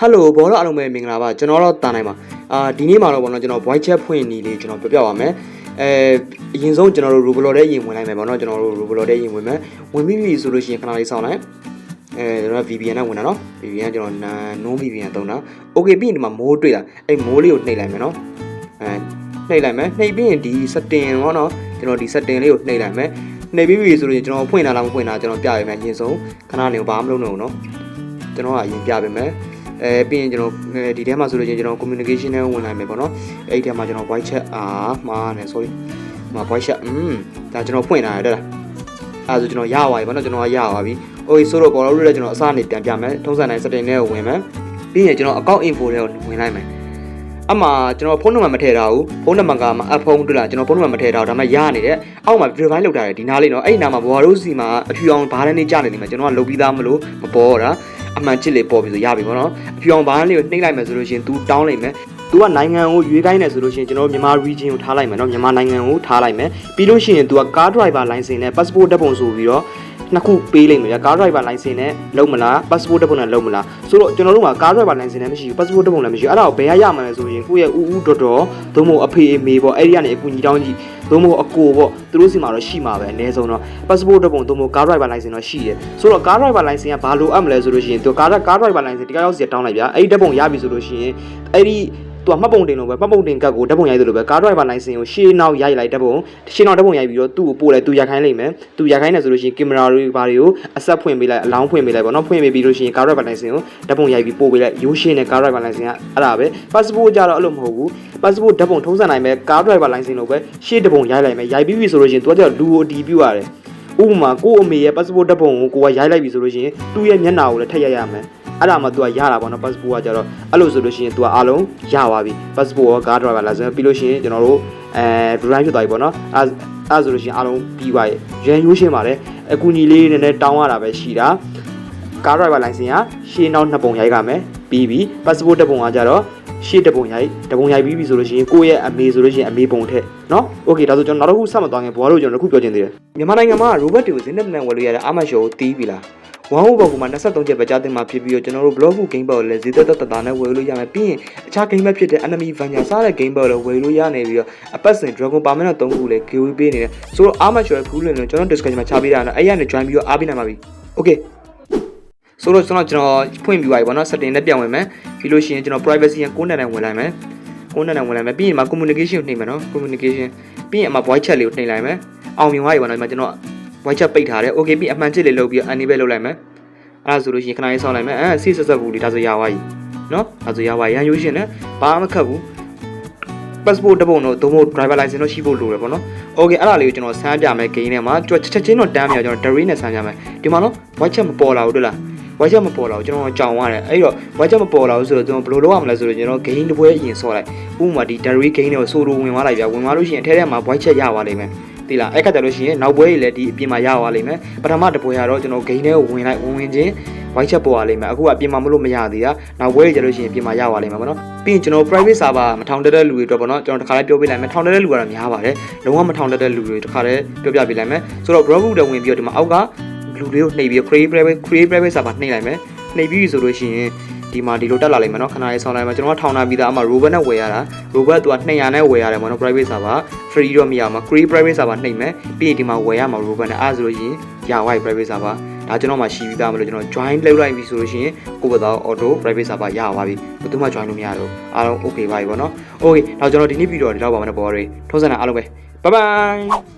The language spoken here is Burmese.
ဟယ်လိုဘောတော့အားလုံးပဲမင်္ဂလာပါကျွန်တော်တော့တာနိုင်ပါအာဒီနေ့မှာတော့ဘောနော်ကျွန်တော် voice chat ဖွင့်နေလေးကျွန်တော်ပြောပြပါမယ်အဲအရင်ဆုံးကျွန်တော်တို့ Roblox ထဲရင်ဝင်လိုက်မယ်ပေါ့နော်ကျွန်တော်တို့ Roblox ထဲရင်ဝင်မယ်ဝင်ပြီးပြီဆိုလို့ရှိရင်ခဏလေးစောင့်လိုက်အဲကျွန်တော် VPN နဲ့ဝင်တာနော် VPN ကျွန်တော် non VPN သုံးတာ Okay ပြီးရင်ဒီမှာမိုးတွေ့တာအဲ့မိုးလေးကိုနှိပ်လိုက်မယ်နော်အဲနှိပ်လိုက်မယ်နှိပ်ပြီးရင်ဒီ setting ပေါ့နော်ကျွန်တော်ဒီ setting လေးကိုနှိပ်လိုက်မယ်နှိပ်ပြီးပြီဆိုလို့ကျွန်တော်ဖွင့်တာလားမဖွင့်တာကျွန်တော်ပြရမယ်အရင်ဆုံးခဏလေးဘာမှမလုပ်တော့ဘူးနော်ကျွန်တော်ကအရင်ပြပေးမယ် အဲပြီးရင်ကျွန်တော်ဒီထဲမှာဆိုလို့ချင်းကျွန်တော် communication နဲ့ဝင်နိုင်မယ်ပေါ့နော်အဲ့ဒီထဲမှာကျွန်တော် voice chat အာမှားနေ sorry မှာ voice chat อืมဒါကျွန်တော်ဖွင့်လာရတယ်အဲ့ဒါဆိုကျွန်တော်ရသွားပြီပေါ့နော်ကျွန်တော်ကရသွားပြီ။ Okay ဆိုတော့ပေါ်တော့လည်းကျွန်တော်အစနေပြန်ပြမယ်။ထုံးစံတိုင်း setting နဲ့ဝင်မယ်။ပြီးရင်ကျွန်တော် account info တွေကိုဝင်လိုက်မယ်။အမှကျွန်တော်ဖုန်းနံပါတ်မထည့်ထားဘူး။ဖုန်းနံပါတ်ကမှအဖုန်းတွေ့လားကျွန်တော်ဖုန်းနံပါတ်မထည့်ထားဘူးဒါမှရနေတယ်။အောက်မှာ verify လုပ်ထားတယ်ဒီနားလေးနော်။အဲ့ဒီနားမှာဘွာတို့စီမှာအဖြူအောင်ဘားတန်းလေးကြာနေနေမှာကျွန်တော်ကလုပ်ပြီးသားမလို့မပေါ်တာ။ အမှန်ချစ်လေးပေါ်ပြီဆိုရပြီပေါ့နော်။အဖြူအောင်ဘားတန်းလေးကိုနှိမ့်လိုက်မယ်ဆိုလို့ရှိရင် तू တောင်းလိုက်မယ်။ तू ကနိုင်ငံကိုရွေးခိုင်းတယ်ဆိုလို့ရှိရင်ကျွန်တော်မြန်မာ region ကိုထားလိုက်မယ်နော်မြန်မာနိုင်ငံကိုထားလိုက်မယ်ပြီးလို့ရှိရင် तू က car driver license နဲ့ passport ဓာတ်ပုံဆိုပြီးတော့ နှစ်ခုပေးလိုက်မယ်ဗျာ car driver license နဲ့လုံးမလား passport ဓာတ်ပုံနဲ့လုံးမလားဆိုတော့ကျွန်တော်တို့မှာ car driver license နဲ့မရှိဘူး passport ဓာတ်ပုံလည်းမရှိဘူးအဲ့ဒါကိုဘယ်ရရမှာလဲဆိုရင်ကိုယ့်ရဲ့ဦးဦးတော်တော်သို့မဟုတ်အဖေအမေပေါ့အဲ့ဒီကနေအကူညီတောင်းကြည့်သို့မဟုတ်အကိုပေါ့သူတို့စီမှာတော့ရှိမှာပဲအနည်းဆုံးတော့ passport ဓာတ်ပုံသို့မဟုတ် car driver license တော့ရှိတယ်ဆိုတော့ car driver license ကဘာလို့အပ်မလဲဆိုလို့ရှိရင်သူ car car driver license တကယ်ရောက်စီတောင်းလိုက်ဗျာအဲ့ဒီဓာတ်ပုံရပြီဆိုလို့ရှိရင်အဲ့ဒီ သူကမှတ်ပုံတင်လို့ပဲမှတ်ပုံတင်ကတ်ကိုဓာတ်ပုံရိုက်သလိုပဲကားဒရိုက်ဘာလိုင်စင်ကိုရှေးနောက်ရိုက်လိုက်ဓာတ်ပုံရှေးနောက်ဓာတ်ပုံရိုက်ပြီးတော့သူ့ကိုပို့လိုက်သူရိုက်ခိုင်းလိုက်မယ်သူရိုက်ခိုင်းတယ်ဆိုလို့ရှိရင်ကင်မရာတွေဘာတွေကိုအဆက်ဖွင့်ပေးလိုက်အလောင်းဖွင့်ပေးလိုက်ပေါ့နော်ဖွင့်ပေးပြီးလို့ရှိရင်ကားဒရိုက်ဘာလိုင်စင်ကိုဓာတ်ပုံရိုက်ပြီးပို့ပေးလိုက်ရိုးရှင်းတဲ့ကားဒရိုက်ဘာလိုင်စင်ကအဲ့ဒါပဲ passport ကြတော့အဲ့လိုမဟုတ်ဘူး passport ဓာတ်ပုံထုံးစံနိုင်ပဲကားဒရိုက်ဘာလိုင်စင်လို့ပဲရှေးဓာတ်ပုံရိုက်လိုက်မယ်ရိုက်ပြီးပြီဆိုလို့ရှိရင်သူကကျတော့လူကိုအတီးပြရတယ်ဥပမာကို့အမေရဲ့ passport ဓာတ်ပုံကိုကိုကရိုက်လိုက်ပြီဆိုလို့ရှိရင်သူ့ရဲ့မျက်နှာကိုလည်းထည့်ရိုက်ရမယ် အဲ့ဒါမှ तू ကရတာပေါ့နော် passport ကကြတော့အဲ့လိုဆိုလို့ရှိရင် तू ကအားလုံးရသွားပြီ passport ရော car driver license ပြီးလို့ရှိရင်ကျွန်တော်တို့အဲ verify ဖြစ်သွားပြီပေါ့နော်အဲ့အဲ့ဆိုလို့ရှိရင်အားလုံးပြီးပါရဲ့ရန်ရိုးရှင်းပါတယ်အကူညီလေးနည်းနည်းတောင်းရတာပဲရှိတာ car driver license ကရှေးနောက်နှစ်ပုံရိုက်ကမယ်ပြီးပြီ passport တစ်ပုံကကြတော့ရှေ့တစ်ပုံရိုက်တစ်ပုံရိုက်ပြီးပြီဆိုလို့ရှိရင်ကိုယ့်ရဲ့အမေဆိုလို့ရှိရင်အမေပုံထက်เนาะโอเคဒါဆိုကျွန်တော်နောက်တစ်ခုဆက်မသွားခင်ဘွားတို့ကျွန်တော်တစ်ခုပြောချင်သေးတယ်မြန်မာနိုင်ငံမှာ robot တွေကိုဇင်းနဲ့နဲ့ဝယ်လို့ရတဲ့အာမရှောကိုတီးပြီလား ဝမ်ဟိုဘောကမှာ23ချက်ပဲကြားတင်မှာဖြစ်ပြီးတော့ကျွန်တော်တို့ blog ခု game board လည်းဈေးသက်သက်တာနဲ့ဝယ်လို့ရမယ်ပြီးရင်အခြား game board ဖြစ်တဲ့ enemy vanya စားတဲ့ game board လည်းဝယ်လို့ရနေပြီးတော့အပတ်စဉ် dragon permanent 3ခုလည်း giveaway ပေးနေတယ်ဆိုတော့အာမရှောရဲ့ full link ကိုကျွန်တော် description မှာချပေးတာနော်အဲ့ရနေ join ပြီးတော့အားပေးနိုင်ပါပြီ okay ဆိုတော့ကျွန်တော်ကျွန်တော်ဖွင့်ပြီးပါပြီဗောနော် setting နဲ့ပြန်ဝင်မယ်ပြီးလို့ရှိရင်ကျွန်တော် privacy ကို9နဲ့ဝင်လိုက်မယ်9နဲ့ဝင်လိုက်မယ်ပြီးရင်မှာ communication ကိုနှိပ်မယ်နော် communication ပြီးရင်အမ voice chat လေးကိုနှိပ်လိုက်မယ်အောင်မြင်သွားပြီဗောနော်ဒီမှာကျွန်တော် voice chat ပိတ်ထားတယ် okay ပြီးအမှန်ချစ်လေးလုပ်ပြီး enable လုပ်လိုက်မယ်အဲ့ဒါဆိုလို့ရှိရင်ခဏလေးစောင့်လိုက်မယ်အဲဆီဆက်ဆက်ဘူးလေးဒါဆိုရသွားပြီနော်ဒါဆိုရသွားရန်ယူရှင်နဲ့ဘာမှမခက်ဘူး passport တပုံတော့ဒုံမို့ driver license တော့ရှိဖို့လိုတယ်ပေါ့နော်။ Okay အဲ့ဒါလေးကိုကျွန်တော်ဆန်းပြမယ် game ထဲမှာကျွန်တော်ချက်ချင်းတော့တန်းပြကျွန်တော် dairy နဲ့ဆန်းပြမယ်။ဒီမှာနော် white chat မပေါ်လာဘူးတွေ့လား။ white chat မပေါ်လာဘူးကျွန်တော်ကြောင်ရတယ်။အဲ့တော့ white chat မပေါ်လာဘူးဆိုတော့ကျွန်တော်ဘယ်လိုလုပ်ရမလဲဆိုတော့ကျွန်တော် game တစ်ပွဲအရင်ဆော့လိုက်။ဥပမာဒီ dairy game တွေကိုဆိုလိုဝင်သွားလိုက်ဗျာ။ဝင်သွားလို့ရှိရင်အထဲထဲမှာ white chat ရသွားလိမ့်မယ်။ သိလားအဲ့ခါကျလို့ရှိရင်နောက်ပွဲကြီးလည်းဒီအပြင်မှာရသွားလိမ့်မယ်ပထမတစ်ပွဲကတော့ကျွန်တော် game ထဲကိုဝင်လိုက်ဝင်ဝင်ချင်း white chat ပေါ်လာလိမ့်မယ်အခုကပြင်မှာမလို့မရသေးတာနောက်ပွဲကြီးကျလို့ရှိရင်ပြင်မှာရသွားလိမ့်မယ်ပေါ့နော်ပြီးရင်ကျွန်တော် private server မထောင်တက်တဲ့လူတွေအတွက်ပေါ့နော်ကျွန်တော်တခါလေးပြောပြလိုက်မယ်ထောင်တက်တဲ့လူကတော့များပါတယ်လုံးဝမထောင်တက်တဲ့လူတွေတခါလေးပြောပြပြလိုက်မယ်ဆိုတော့ browser တွေဝင်ပြီးတော့ဒီမှာအောက်ကလူတွေကိုနှိပ်ပြီး create private create private server နှိပ်လိုက်မယ်နှိပ်ပြီးဆိုလို့ရှိရင် ဒီမှာဒီလိုတက်လာလိမ့်မယ်နော်ခဏလေးဆောင်းလိုက်မယ်ကျွန်တော်ကထောင်ထားပြီးသားအမှ robot နဲ့ဝယ်ရတာ robot သူက200နဲ့ဝယ်ရတယ်ပေါ့နော် private server free တော့မရမှာ create private server နှိပ်မယ်ပြီးရင်ဒီမှာဝယ်ရမှာ robot နဲ့အားဆိုလို့ရှိရင်ရဝိုက် private server ဒါကျွန်တော်မှရှိပြီးသားမလို့ကျွန်တော် join လုပ်လိုက်ပြီဆိုလို့ရှိရင်ကိုယ့်ဘက်တော့ auto private server ရပါပြီဘယ်သူမှ join လို့မရတော့အားလုံး okay ပါပြီပေါ့နော် okay တော့ကျွန်တော်ဒီနေ့ဗီဒီယိုဒီလောက်ပါမယ်ပေါ်ရီထုံးစံတာအားလုံးပဲ bye bye